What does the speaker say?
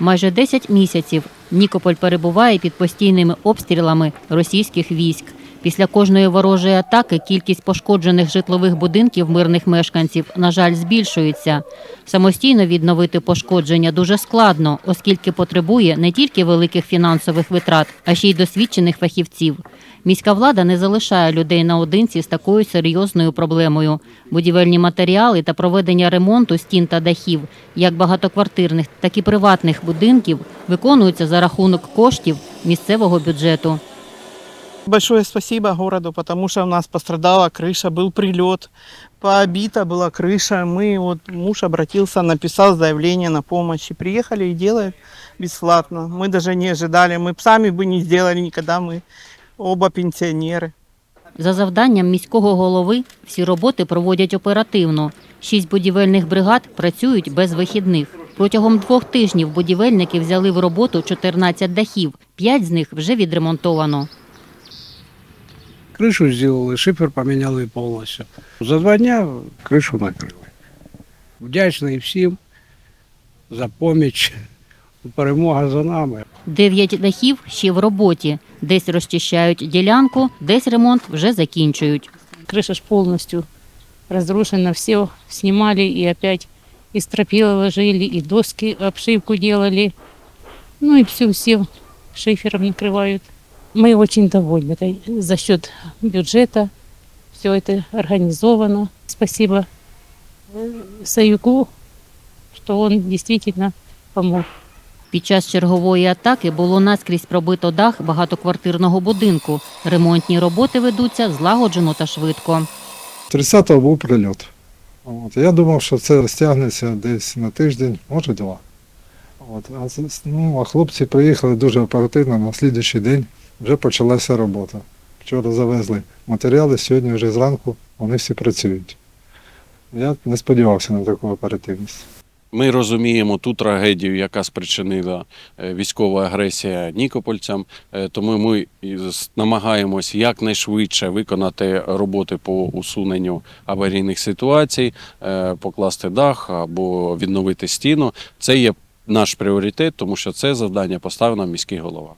Майже 10 місяців Нікополь перебуває під постійними обстрілами російських військ. Після кожної ворожої атаки кількість пошкоджених житлових будинків мирних мешканців, на жаль, збільшується. Самостійно відновити пошкодження дуже складно, оскільки потребує не тільки великих фінансових витрат, а ще й досвідчених фахівців. Міська влада не залишає людей наодинці з такою серйозною проблемою. Будівельні матеріали та проведення ремонту стін та дахів, як багатоквартирних, так і приватних будинків, виконуються за рахунок коштів місцевого бюджету Большое спасибо городу, потому что у нас пострадала крыша, был прилет, побита была крыша. Мы, вот муж обратился, написал заявление на помощь. И приехали и делают бесплатно. Мы даже не ожидали, мы б сами бы не сделали никогда, мы оба пенсионеры. За завданням міського голови всі роботи проводять оперативно. Шість будівельних бригад працюють без вихідних. Протягом двох тижнів будівельники взяли в роботу 14 дахів. П'ять з них вже відремонтовано. Крышу сделали, шифер поменяли повністю. За два дня кришу накрили. Вдячний всім за поміч. Перемога за нами. Дев'ять дахів ще в роботі. Десь розчищають ділянку, десь ремонт вже закінчують. крыша ж полностью разрушена, все снимали и опять и стропила ложили, и доски, обшивку делали. Ну и все, все шифером накрывают. Мы очень довольны это за счет бюджета. Все это организовано. Спасибо э, Саюку, что он действительно помог. Під час чергової атаки було наскрізь пробито дах багатоквартирного будинку. Ремонтні роботи ведуться злагоджено та швидко. 30-го був прильот. От. Я думав, що це стягнеться десь на тиждень, може два. От. А, з- ну, а хлопці приїхали дуже оперативно, на слідуючий день вже почалася робота. Вчора завезли матеріали, сьогодні вже зранку вони всі працюють. Я не сподівався на таку оперативність. Ми розуміємо ту трагедію, яка спричинила е, військова агресія Нікопольцям, е, тому ми намагаємось якнайшвидше виконати роботи по усуненню аварійних ситуацій, е, покласти дах або відновити стіну. Це є наш пріоритет, тому що це завдання поставив нам міський голова.